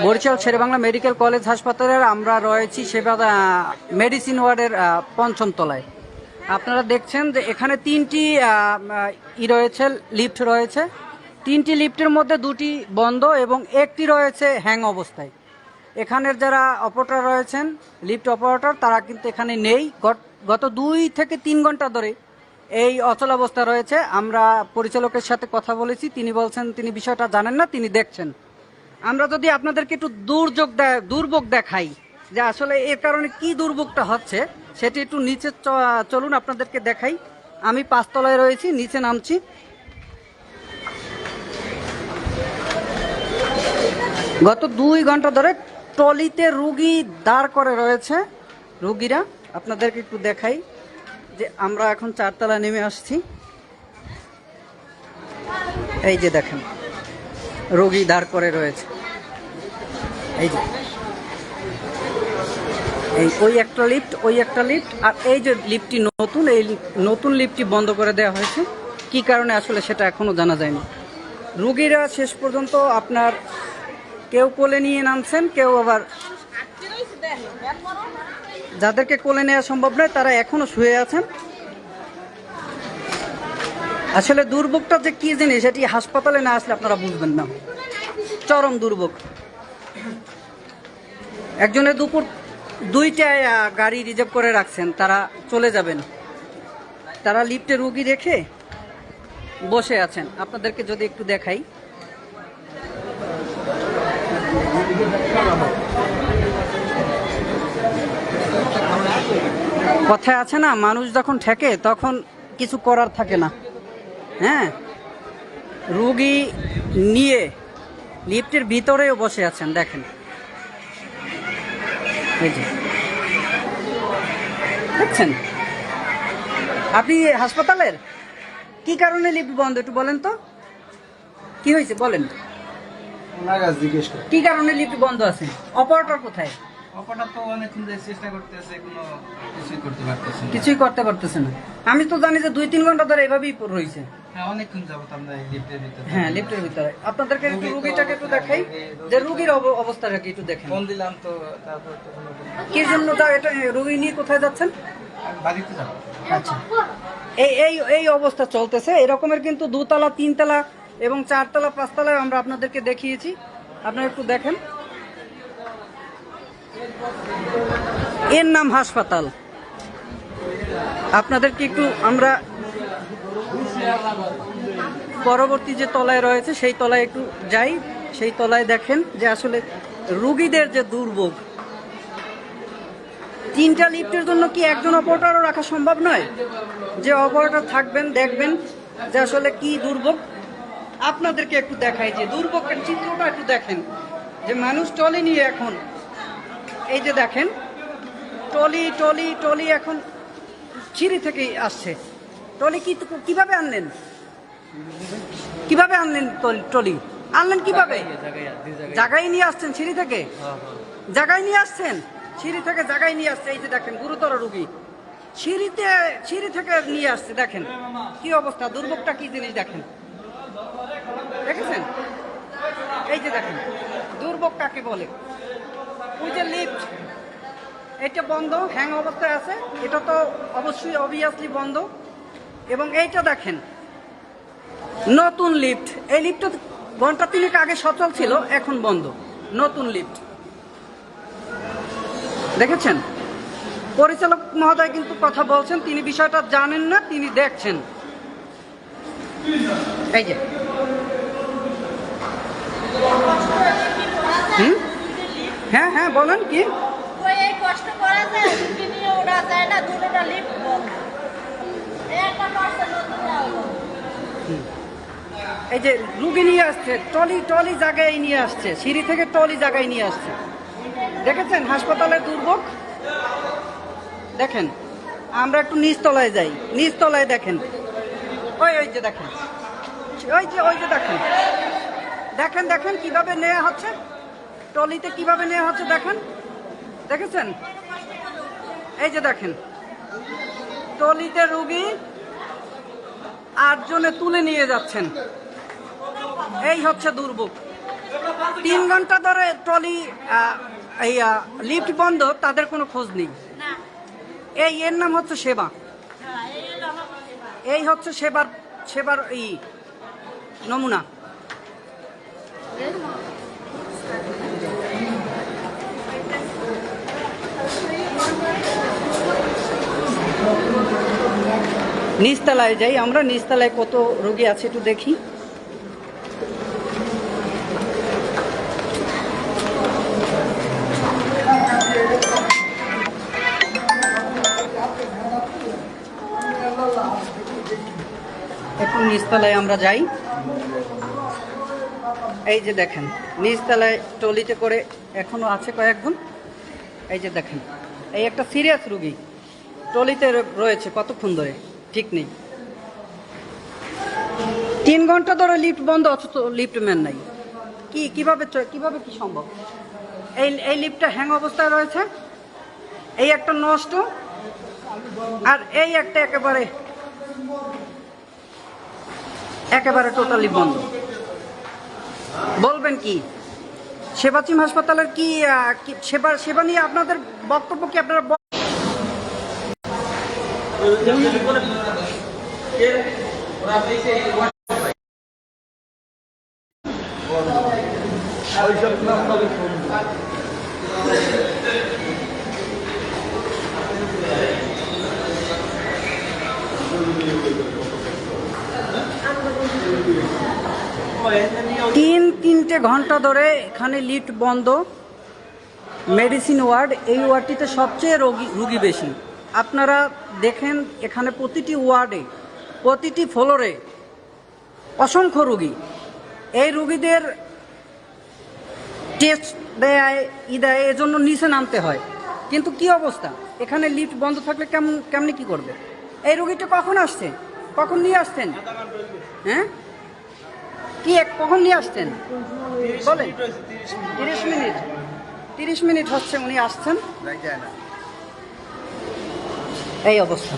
Barishal Sherebangla medical college হাসপাতালের আমরা রয়েছি সেবা মেডিসিন ওয়ার্ডের পঞ্চম তলায়। আপনারা দেখছেন যে এখানে তিনটি ই রয়েছে, লিফট রয়েছে। তিনটি লিফটের মধ্যে দুটি বন্ধ এবং একটি রয়েছে হ্যাং অবস্থায়। এখানের যারা অপারেটর রয়েছেন, লিফট অপারেটর, তারা কিন্তু এখানে নেই। গত- গত দুই থেকে তিন ঘণ্টা ধরে এই অচলাবস্থা রয়েছে। আমরা পরিচালকের সাথে কথা বলেছি। তিনি বলছেন, তিনি বিষয়টা জানেন না, তিনি দেখছেন। আমরা যদি আপনাদেরকে একটু দুর্যোগ দুর্ভোগ দেখাই যে আসলে এর কারণে কি দুর্ভোগটা হচ্ছে, সেটি একটু নিচে চলুন আপনাদেরকে দেখাই। আমি পাঁচতলায় রয়েছি, নিচে নামছি। গত দুই ঘণ্টা ধরে টলিতে রুগী দাঁড় করে রয়েছে, রুগীরা। আপনাদেরকে একটু দেখাই যে আমরা এখন চারতলা নেমে আসছি। এই যে দেখেন। রোগী দাঁড় করে রয়েছে। এই যে। এই, ওই একটা লিফট ওই একটা লিফট আর এই যে লিফটটি নতুন, এই নতুন লিফটটি বন্ধ করে দেওয়া হয়েছে। কি কারণে আসলে সেটা এখনও জানা যায়নি। রুগীরা শেষ পর্যন্ত আপনার কেউ কোলে নিয়ে নামছেন, কেউ আবার যাদেরকে কোলে নেওয়া সম্ভব নয়, তারা এখনও শুয়ে আছেন। আসলে দুর্ভোগটা যে কি জিনিস এটি হাসপাতালে না আসলে আপনারা বুঝবেন না। চরম দুর্ভোগ। একজনের দুপুর দুইটায় গাড়ি রিজার্ভ করে রাখছেন, তারা চলে যাবেন। তারা লিফটে রুগী রেখে বসে আছেন। আপনাদেরকে যদি একটু দেখাই। কথায় আছে না, মানুষ যখন ঠেকে, তখন কিছু করার থাকে না। হ্যাঁ? রুগী নিয়ে লিফটের ভিতরেও বসে আছেন দেখেন। দেখছেন? আপনি হাসপাতালের? কি কারণে লিফট বন্ধ একটু বলেন তো। কি হয়েছে বলেন। কি কারণে লিফট বন্ধ আছে? অপারেটর কোথায়? কিছুই করতে পারতেছে না। আমি তো জানি যে দুই তিন ঘণ্টা ধরে এভাবেই রয়েছে। হ্যাঁ অনেকক্ষণ যাবত আমরা লিফটের ভিতরে। হ্যাঁ লিফটের ভিতরে। আপনাদেরকে একটু রুগীটাকে একটু দেখাই। যে রুগীর অব- অবস্থাটা কি একটু দেখেন। ফোন দিলাম তো তারপর তো কি জন্য তা এটা রুগী নিয়ে কোথায় যাচ্ছেন? বাড়িতে যাব। আচ্ছা। এই এই এই অবস্থা চলতেছে। এরকমের কিন্তু দুতলা তিনতলা এবং চারতলা পাঁচতলায় আমরা আপনাদেরকে দেখিয়েছি। আপনারা একটু দেখেন। এর নাম হাসপাতাল। আপনাদেরকে একটু আমরা পরবর্তী যে তলায় রয়েছে, সেই তলায় একটু যাই, সেই তলায় দেখেন যে আসলে রুগীদের যে দুর্ভোগ। তিনটা লিফটের জন্য কি একজন অপারেটরও রাখা সম্ভব নয়? যে অপারেটর থাকবেন, দেখবেন যে আসলে কি দুর্ভোগ। আপনাদেরকে একটু দেখাই যে দুর্ভোগের চিত্রটা একটু দেখেন। যে মানুষ টলি নিয়ে এখন, এই যে দেখেন টলি টলি টলি এখন সিঁড়ি থেকেই আসছে। টলি কি কীভাবে আনলেন? কীভাবে আনলেন টল- টলি আনলেন কীভাবে? জায়গায় নিয়ে আসছেন সিঁড়ি থেকে? জায়গায় নিয়ে আসছেন? সিঁড়ি থেকে জায়গায় নিয়ে আসছে এই যে দেখেন গুরুতর রোগী। সিঁড়িতে সিঁড়ি থেকে নিয়ে আসছে দেখেন। কি অবস্থা দুর্ভোগটা কি জিনিস দেখেন? দেখেছেন? এই যে দেখেন দুর্ভোগ কাকে বলে। ওই যে লিফট এটা বন্ধ হ্যাং অবস্থায় আছে। এটা তো অবশ্যই অবভিয়াসলি বন্ধ। এবং এইটা দেখেন। নতুন লিফট। এই লিফটটা ঘণ্টা তিনেক আগে সচল ছিল, এখন বন্ধ। নতুন লিফট। দেখেছেন? পরিচালক মহোদয় কিন্তু কথা বলছেন, তিনি বিষয়টা জানেন না, তিনি দেখছেন। এই যে। হ্যাঁ হ্যাঁ বলেন কি? কষ্ট করা রুগী নিয়ে ওরা যায় না দুটোটা লিফট বন্ধ এই একটা পার্সেল নতুন দেওয়া হলো। এই যে রুগী নিয়ে আসছে টলি টলি জায়গায় নিয়ে আসছে, সিঁড়ি থেকে টলি জায়গায় নিয়ে আসছে। দেখেছেন? হাসপাতালের দুর্ভোগ? দেখেন, আমরা একটু নিচতলায় যাই। নিচতলায় দেখেন। ওই ওই যে দেখেন। ওই যে ওই যে দেখেন। দেখেন দেখেন কীভাবে নেওয়া হচ্ছে? টলিতে কীভাবে নেওয়া হচ্ছে দেখেন? দেখেছেন? এই যে দেখেন। টলিতে রুগী আটজনে তুলে নিয়ে যাচ্ছেন। এই হচ্ছে দুর্ভোগ। তিন ঘণ্টা ধরে ট্রলি এই লিফট বন্ধ তাদের কোনো খোঁজ নেই। এই এর নাম হচ্ছে সেবা। হ্যাঁ। এই হচ্ছে সেবার সেবার এই নমুনা। নিচতলায় যাই আমরা নিচতলায় কত রোগী আছে একটু দেখি। নিচতলায় আমরা যাই। এই যে দেখেন, নিচতলায় ট্রলিতে করে এখনও আছে কয়েকজন এই যে দেখেন, এই একটা সিরিয়াস রুগী ট্রলিতে র- রয়েছে কতক্ষণ ধরে? ঠিক নেই। তিন ঘণ্টা ধরে লিফট বন্ধ, অথচ লিফট ম্যান নাই। কি, কীভাবে কীভাবে কি সম্ভব? এই এই লিফটটা হ্যাং অবস্থায় রয়েছে। এই একটা নষ্ট। আর এই একটা একেবারে একেবারে টোটালি বন্ধ। বলবেন কি? সেবাচিম হাসপাতালের কি সেবা সেবা নিয়ে আপনাদের বক্তব্য কি আপনারা ব- তিন, তিনটে ঘণ্টা ধরে এখানে লিফট বন্ধ। মেডিসিন ওয়ার্ড, এই ওয়ার্ডটিতে সবচেয়ে রোগী, রুগী বেশি। আপনারা দেখেন, এখানে প্রতিটি ওয়ার্ডে, প্রতিটি ফ্লোরে অসংখ্য রুগী। এই রুগীদের টেস্ট দেয়, ই দেয়, এজন্য নিচে নামতে হয়। কিন্তু কি অবস্থা? এখানে লিফট বন্ধ থাকলে কেমন, কেমনি কি করবে? এই রুগীটা কখন আসছে? কখন নিয়ে আসছেন? হ্যাঁ? কি এক কখন নিয়ে আসতেন বলেন। তিরিশ মিনিট। তিরিশ মিনিট হচ্ছে উনি আসছেন। এই অবস্থা।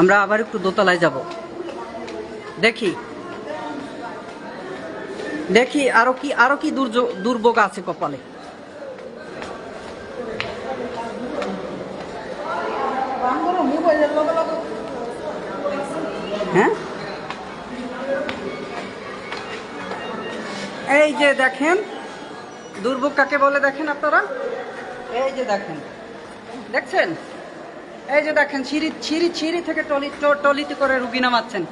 আমরা আবার একটু দোতলায় যাব। দেখি। দেখি আরও কি আরও কি দুর্ভোগ আছে কপালে। হ্যাঁ? এই যে দেখেন, দুর্ভোগ কাকে বলে দেখেন আপনারা? এই যে দেখেন, দেখছেন? এই যে দেখেন, সিঁড়ি সিঁড়ি সিঁড়ি থেকে টলি, টলিতে করে রুগী নামাচ্ছেন।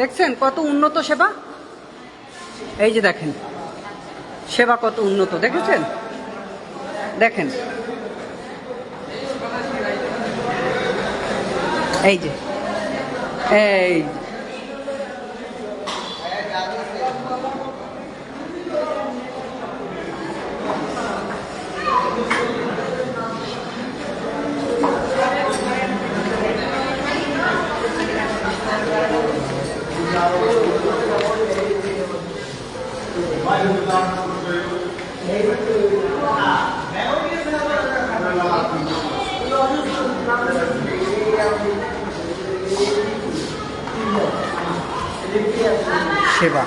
দেখছেন কত উন্নত সেবা? এই যে দেখেন সেবা কত উন্নত দেখেছেন দেখেন এই যে এই যে। সেবা।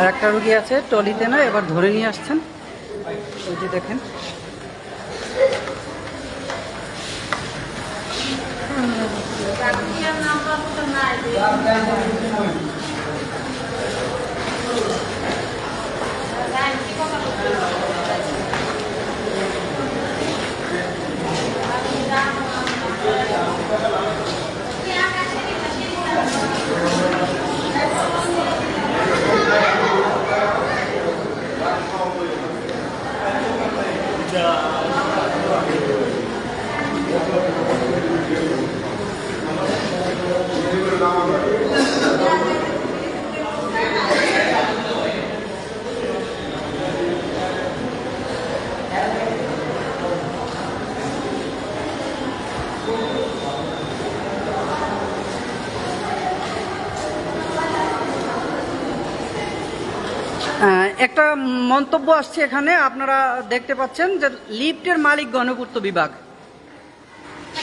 আর একটা রুগী আছে টলিতে না এবার ধরে নিয়ে আসছেন। এই যে দেখেন। নাম্বার নাই Thank একটা মন্তব্য আসছে এখানে, আপনারা দেখতে পাচ্ছেন যে লিফটের মালিক গণপূর্ত বিভাগ।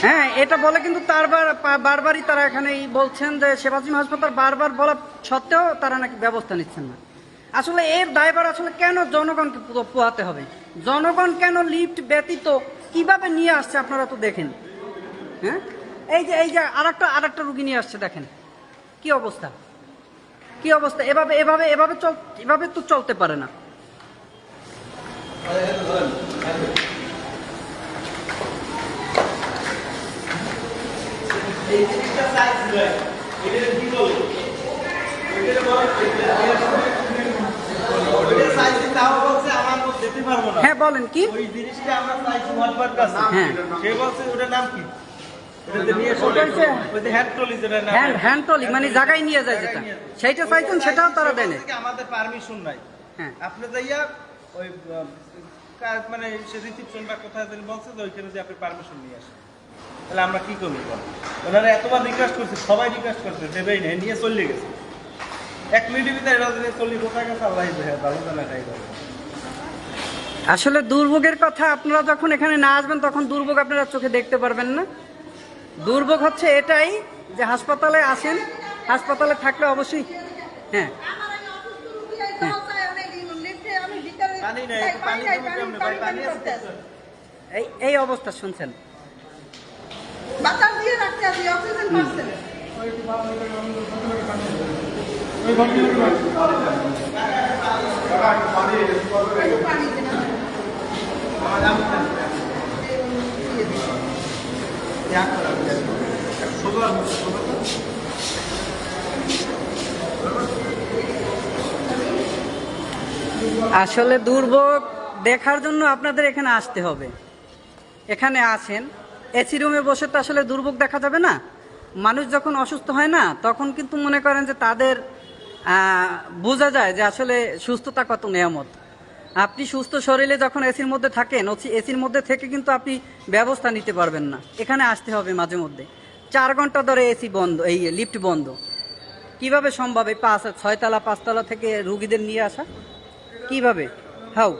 হ্যাঁ এটা বলে কিন্তু তারবার বারবারই তারা এখানে বলছেন যে সেবাজিম হাসপাতাল বারবার বলা সত্ত্বেও তারা নাকি ব্যবস্থা নিচ্ছেন না। আসলে এর দায়ভার আসলে কেন জনগণকে পোহাতে হবে? জনগণ কেন লিফট ব্যতীত কীভাবে নিয়ে আসছে আপনারা তো দেখেন। হ্যাঁ? এই যে এই যে আরেকটা আরেকটা রুগী নিয়ে আসছে, দেখেন। কি অবস্থা? কি অবস্থা? এভাবে এভাবে এভাবে চল এভাবে তো চলতে পারে না। হ্যাঁ বলেন কি? ওই জিনিসটা আমরা চাইছি কাছে হ্যাঁ। সে বলছে ওটার নাম কি? হ্যান্ড ট্রলি মানে জায়গায় নিয়ে যায় যেটা। সেইটা চাইছেন সেটাও তারা দেয় না আমাদের পারমিশন নাই। হ্যাঁ। আপনি যাইয়া ওই মানে সে রিসিপশন বা কোথায় যেন বলছে যে ওইখানে যে আপনি পারমিশন নিয়ে আসেন। তাহলে আমরা কি করব? ওনারা এতবার রিকোয়েস্ট করছে সবাই রিকোয়েস্ট করছে দেবেই নেই নিয়ে চলে গেছে। এক মিনিটের ভিতরে এরা যদি চল্লিশ কোথায় গেছে আল্লাহ ভালো জানা তাই আসলে দুর্ভোগের কথা আপনারা যখন এখানে না আসবেন তখন দুর্ভোগ আপনারা চোখে দেখতে পারবেন না। দুর্ভোগ হচ্ছে এটাই যে হাসপাতালে আসেন হাসপাতালে থাকলে অবশ্যই হ্যাঁ। এই অবস্থা শুনছেন? বাতাস আসলে দুর্ভোগ দেখার জন্য আপনাদের এখানে আসতে হবে। এখানে আসেন এসি রুমে বসে তো আসলে দুর্ভোগ দেখা যাবে না। মানুষ যখন অসুস্থ হয় না, তখন কিন্তু মনে করেন যে তাদের বোঝা যায় যে আসলে সুস্থতা কত নিয়ামত। আপনি সুস্থ শরীরে যখন এসির মধ্যে থাকেন এসির মধ্যে থেকে কিন্তু আপনি ব্যবস্থা নিতে পারবেন না। এখানে আসতে হবে মাঝে মধ্যে। চার ঘণ্টা ধরে এসি বন্ধ, এই লিফট বন্ধ। কীভাবে সম্ভব এই পাঁচ, ছয়তলা, পাঁচতলা থেকে রুগীদের নিয়ে আসা? কীভাবে? হাউ?